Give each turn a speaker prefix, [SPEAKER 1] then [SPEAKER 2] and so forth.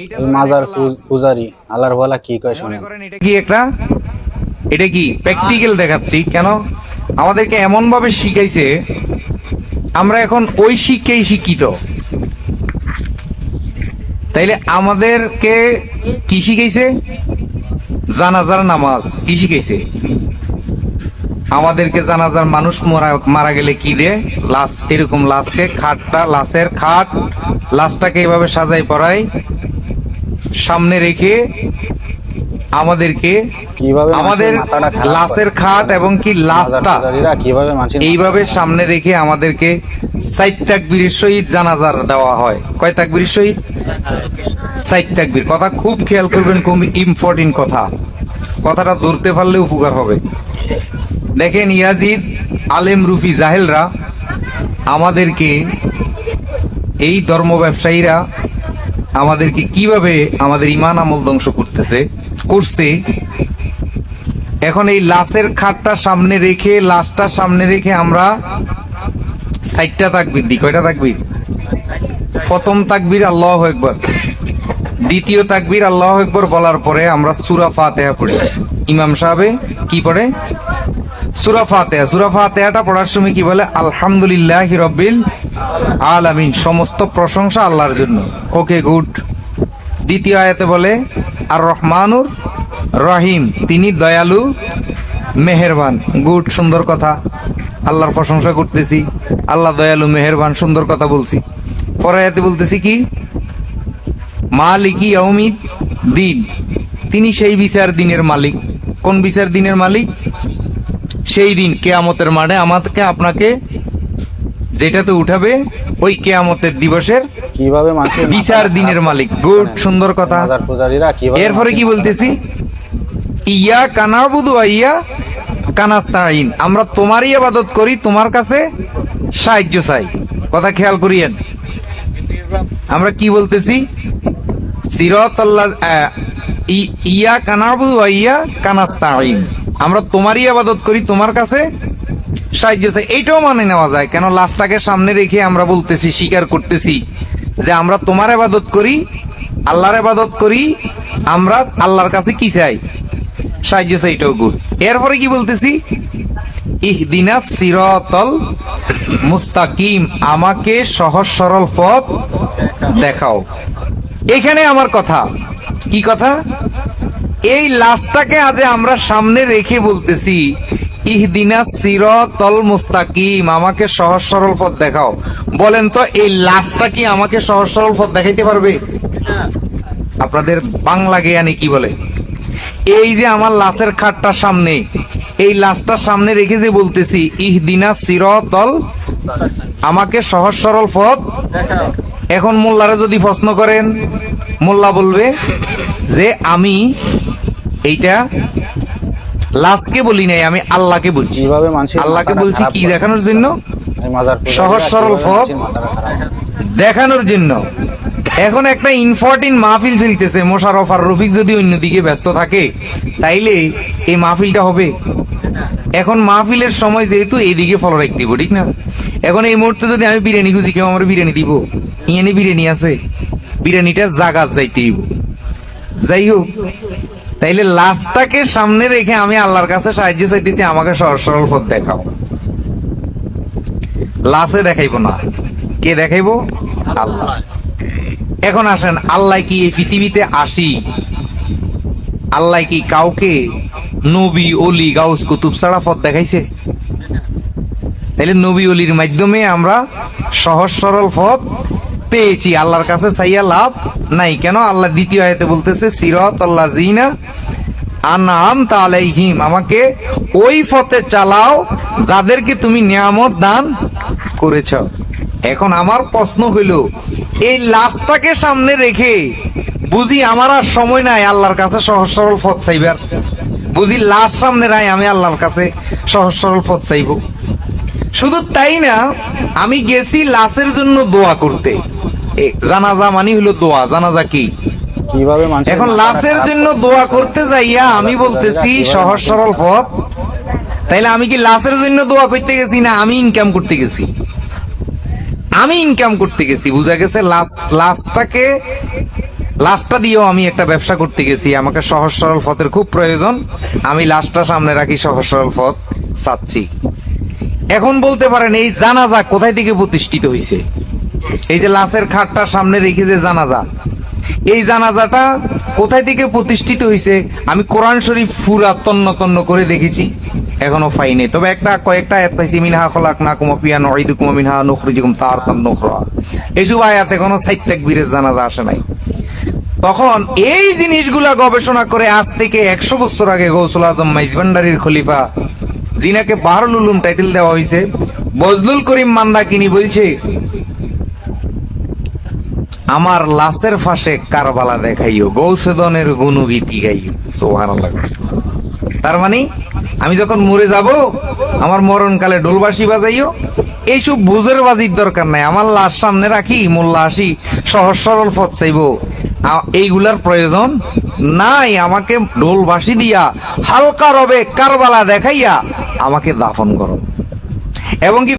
[SPEAKER 1] এই
[SPEAKER 2] মাজার পূজারি আল্লাহর বলা কি কয়
[SPEAKER 1] করেন এটা কি একটা? এটা কি? প্র্যাকটিক্যাল দেখাচ্ছি। কেন? আমাদেরকে এমন ভাবে শিখাইছে আমরা এখন ওই শিক্ষাই শিক্ষিত। তাইলে আমাদেরকে কি শিখাইছে? জানাজার নামাজ। কি শিখাইছে? আমাদেরকে জানাজার মানুষ মারা মারা গেলে কি দে লাশ। এরকম লাশকে খাটটা লাশের খাট লাশটাকে এভাবে সাজাই পড়াই সামনে রেখে আমাদেরকে
[SPEAKER 2] কীভাবে
[SPEAKER 1] আমাদের লাশের খাট এবং কি লাশটা
[SPEAKER 2] কীভাবে
[SPEAKER 1] এইভাবে সামনে রেখে আমাদেরকে সাইদ তাকবীরের সহিত জানাজার দেওয়া হয়। কয় তাকবীরের সহিত? সাইদ তাকবীর। কথা খুব খেয়াল করবেন খুব ইম্পর্টেন্ট কথা। কথাটা ধরতে পারলে উপকার হবে। দেখেন ইয়াজিদ আলেম রুফি জাহেলরা আমাদেরকে এই ধর্ম ব্যবসায়ীরা আমাদেরকে কীভাবে আমাদের ইমান আমল ধ্বংস করতেছে, করছে? এখন এই লাশের খাটটা সামনে রেখে, লাশটা সামনে রেখে আমরা সাইটটা তাকবির দিই। কয়টা তাকবির? প্রথম তাকবির আল্লাহ একবার দ্বিতীয় তাকবির আল্লাহ একবার বলার পরে আমরা সুরা ফাতেহা পড়ি। ইমাম সাহেবে কি পড়ে? সুরা ফাতেহা। সুরা ফাতেহাটা পড়ার সময় কি বলে? আলহামদুলিল্লাহ রব্বিল আলামিন। সমস্ত প্রশংসা আল্লাহর জন্য। Okay, good. দ্বিতীয় আয়াতে বলে আর রহমানুর রহিম। তিনি দয়ালু, মেহেরবান। গুড, সুন্দর কথা। আল্লাহর প্রশংসা করতেছি। আল্লাহ দয়ালু, মেহেরবান, সুন্দর কথা বলছি। পরে আয়াতে বলতেছি কি? মালিকি অমিত দিন তিনি সেই বিচার দিনের মালিক। কোন বিচার দিনের মালিক? সেই দিন কেয়ামতের মানে আমাকে আপনাকে যেটাতে উঠাবে ওই কেয়ামতের দিবসের
[SPEAKER 2] কীভাবে
[SPEAKER 1] বিচার দিনের মালিক। গুড সুন্দর কথা। এরপরে কি বলতেছি? ইয়া কানাবুদু ইয়া কানাস্তাইন আমরা তোমারই আবাদত করি তোমার কাছে সাহায্য চাই। কথা খেয়াল করিয়েন। আমরা কি বলতেছি? সিরত আল্লাহ ইয়া কানাবুদু ইয়া কানাস্তাইন আমরা তোমারই আবাদত করি, তোমার কাছে সাহায্য চাই। এইটাও মানে নেওয়া যায়। কেন লাশটাকে সামনে রেখে আমরা বলতেছি, স্বীকার করতেছি যে আমরা তোমার আবাদত করি, আল্লাহর আবাদত করি, আমরা আল্লাহর কাছে কি চাই? সাহায্য চাই, এটাও গুড। এরপরে কি বলতেছি? ইহদিনা সিরতল মুস্তাকিম, আমাকে সহজ সরল পথ দেখাও। এখানে আমার কথা। কি কথা? এই লাশটাকে আজ আমরা সামনে রেখে বলতেছি ইহদিনা সিরতল মুস্তাকিম, আমাকে সহজ সরল পথ দেখাও। বলেন তো, এই লাশটা কি আমাকে সহজ সরল পথ দেখাইতে পারবে? আপনাদের বাংলা জ্ঞানে কি বলে? এই যে আমার লাশের খাটটা সামনে, এই লাশটার সামনে রেখে যে বলতেছি ইহদিনা সিরতল, আমাকে সহজ সরল পথ এখন মোল্লারা যদি প্রশ্ন করেন মোল্লা বলবে যে আমি এইটা লাশকে বলি নাই আমি আল্লাহকে বলছি। আল্লাহকে বলছি কি দেখানোর জন্য? সহজ সরল পথ।
[SPEAKER 2] করে?
[SPEAKER 1] দেখানোর জন্য। এখন একটা ইনফর্টিন মাহফিল চলতেছে মোশারফ আর রফিক যদি অন্যদিকে ব্যস্ত থাকে তাইলে এই মাহফিলটা হবে। এখন মাহফিলের সময় যেহেতু এইদিকে ফলো রাখতে দিব ঠিক না? এখন এই মুহূর্তে যদি আমি বিরিয়ানি খুঁজি, কেউ আমার বিরিয়ানি দিব? ইয়ানি বিরিয়ানি আছে। বিরিয়ানিটার জায়গা যাইতে দিব যাই হোক, তাইলে লাশটাকে সামনে রেখে আমি আল্লাহর কাছে সাহায্য চাইতেছি, আমাকে সহজ সরল পথ দেখাও। লাশে দেখাইবো না। কে দেখাইবো? আল্লাহ। এখন আসেন, আল্লাহ কি এই পৃথিবীতে আসি? আল্লাহ কি কাউকে নবী অলি গাউস কুতুব ছাড়া পথ দেখাইছে। তাইলে নবী অলির মাধ্যমে আমরা সহজ সরল পথ পেয়েছি। আল্লাহর কাছে চাইয়া লাভ নাই। কেন? আল্লাহ দ্বিতীয় আয়তে বলতেছে সিরত আল্লাহ জিনা আনাম তালাইহিম আমাকে ওই পথে চালাও যাদেরকে তুমি নিয়ামত দান করেছ। এখন আমার প্রশ্ন হইল, এই লাশটাকে সামনে রেখে বুঝি আমার আর সময় নাই আল্লাহর কাছে সহজ সরল পথ চাইবার? বুঝি লাশ সামনে রাই আমি আল্লাহর কাছে সহজ সরল পথ চাইব। শুধু তাই না আমি গেছি লাশের জন্য দোয়া করতে। জানাজা মানি হলো দোয়া জানাজা কি?
[SPEAKER 2] কীভাবে
[SPEAKER 1] এখন লাশের জন্য দোয়া করতে যাইয়া আমি বলতেছি সহজ সরল পথ। তাইলে আমি কি লাশের জন্য দোয়া করতে গেছি না আমি ইনকাম করতে গেছি? আমি ইনকাম করতে গেছি বুঝা গেছে লাশ লাশটাকে লাশটা দিয়েও আমি একটা ব্যবসা করতে গেছি। আমাকে সহজ সরল পথের খুব প্রয়োজন। আমি লাশটা সামনে রাখি, সহজ সরল পথ চাচ্ছি। এখন বলতে পারেন, এই জানাজা কোথায় থেকে প্রতিষ্ঠিত হয়েছে এই যে লাশের খাটটা সামনে রেখে যে জানাজা, এই জানাজাটা কোথায় থেকে প্রতিষ্ঠিত হয়েছে আমি কোরআন শরীফ ফুরা তন্ন তন্ন করে দেখেছি। এখনও পাইনি তবে একটা কয়েকটা আয়াত পাইছি, মিনহা খলাক না কুমা পিয়া নইদু কুমা মিনহা নখরিজুকুম তার তার নখরা। এইসব আয়াতে কোনো সাইত তাকবীরের জানাজা আসে নাই। তখন এই জিনিসগুলা গবেষণা করে আজ থেকে একশো বছর আগে গৌসুল আজম মাইজভান্ডারির খলিফা, জিনাকে বাহারুল উলুম টাইটেল দেওয়া হয়েছে। বজলুল করিম মান্দা কিনি বলছে, আমার লাশের ফাঁসে কারবালা দেখাইও, গৌসেদনের গুণগীতি গাইও। সোহান তার মানে আমি যখন মরে যাব, আমার মরণকালে ডোলবাসি বাজাইও। এইসব বুঝের বাজির দরকার নাই। আমার লাশ সামনে রাখি মোল্লা আসি সহজ সরল পথ চাইব। এইগুলার প্রয়োজন নাই। আমাকে ডোলবাসি দিয়া হালকা রবে কারবালা দেখাইয়া আমাকে দাফন করো। এবং কি